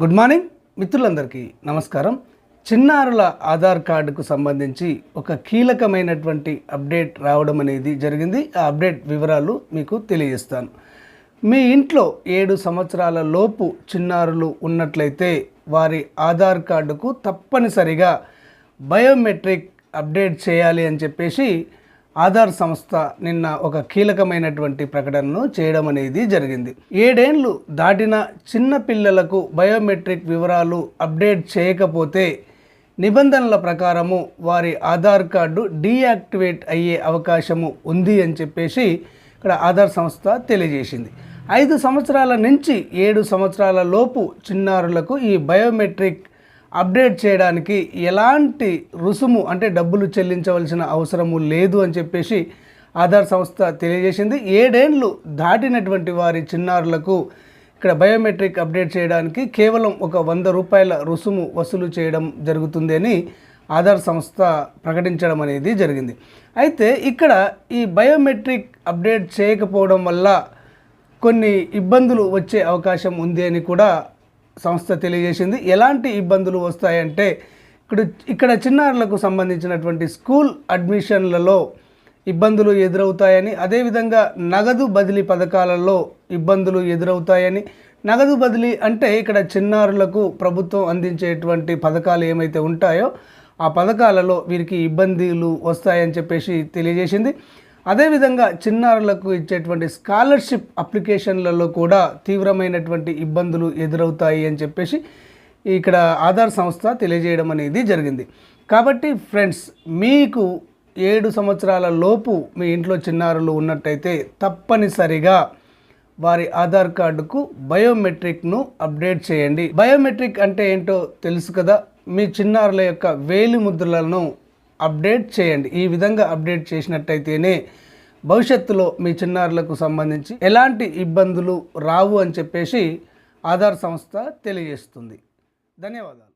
Good morning మిత్రులందరికీ నమస్కారం. చిన్నారుల ఆధార్ కార్డుకు సంబంధించి ఒక కీలకమైనటువంటి అప్డేట్ రావడం అనేది జరిగింది. ఆ అప్డేట్ వివరాలు మీకు తెలియజేస్తాను. మీ ఇంట్లో ఏడు సంవత్సరాల లోపు చిన్నారులు ఉన్నట్లయితే వారి ఆధార్ కార్డుకు తప్పనిసరిగా బయోమెట్రిక్ అప్డేట్ చేయాలి అని చెప్పేసి ఆధార్ సంస్థ నిన్న ఒక కీలకమైనటువంటి ప్రకటనను చేయడం అనేది జరిగింది. ఏడేండ్లు దాటిన చిన్న పిల్లలకు బయోమెట్రిక్ వివరాలు అప్డేట్ చేయకపోతే నిబంధనల ప్రకారము వారి ఆధార్ కార్డు డీయాక్టివేట్ అయ్యే అవకాశము ఉంది అని చెప్పేసి ఇక్కడ ఆధార్ సంస్థ తెలియజేసింది. ఐదు సంవత్సరాల నుంచి ఏడు సంవత్సరాల లోపు చిన్నారులకు ఈ బయోమెట్రిక్ అప్డేట్ చేయడానికి ఎలాంటి రుసుము అంటే డబ్బులు చెల్లించవలసిన అవసరము లేదు అని చెప్పేసి ఆధార్ సంస్థ తెలియజేసింది. ఏడేండ్లు దాటినటువంటి వారి చిన్నారులకు ఇక్కడ బయోమెట్రిక్ అప్డేట్ చేయడానికి కేవలం ఒక వంద రూపాయల రుసుము వసూలు చేయడం జరుగుతుంది అని ఆధార్ సంస్థ ప్రకటించడం అనేది జరిగింది. అయితే ఇక్కడ ఈ బయోమెట్రిక్ అప్డేట్ చేయకపోవడం వల్ల కొన్ని ఇబ్బందులు వచ్చే అవకాశం ఉంది అని కూడా సంస్థ తెలియజేసింది. ఎలాంటి ఇబ్బందులు వస్తాయంటే ఇక్కడ ఇక్కడ చిన్నారులకు సంబంధించినటువంటి స్కూల్ అడ్మిషన్లలో ఇబ్బందులు ఎదురవుతాయని అదేవిధంగా నగదు బదిలీ పథకాలలో ఇబ్బందులు ఎదురవుతాయని. నగదు బదిలీ అంటే ఇక్కడ చిన్నారులకు ప్రభుత్వం అందించేటువంటి పథకాలు ఏమైతే ఉంటాయో ఆ పథకాలలో వీరికి ఇబ్బందులు వస్తాయని చెప్పేసి తెలియజేసింది. అదేవిధంగా చిన్నారులకు ఇచ్చేటువంటి స్కాలర్షిప్ అప్లికేషన్లలో కూడా తీవ్రమైనటువంటి ఇబ్బందులు ఎదురవుతాయి అని చెప్పేసి ఇక్కడ ఆధార్ సంస్థ తెలియజేయడం అనేది జరిగింది. కాబట్టి ఫ్రెండ్స్ మీకు ఏడు సంవత్సరాల లోపు మీ ఇంట్లో చిన్నారులు ఉన్నట్టయితే తప్పనిసరిగా వారి ఆధార్ కార్డుకు బయోమెట్రిక్ను అప్డేట్ చేయండి. బయోమెట్రిక్ అంటే ఏంటో తెలుసు కదా? మీ చిన్నారుల యొక్క వేలి ముద్రలను అప్డేట్ చేయండి. ఈ విధంగా అప్డేట్ చేసినట్టయితేనే భవిష్యత్తులో మీ చిన్నారులకు సంబంధించి ఎలాంటి ఇబ్బందులు రావు అని చెప్పేసి ఆధార్ సంస్థ తెలియజేస్తుంది. ధన్యవాదాలు.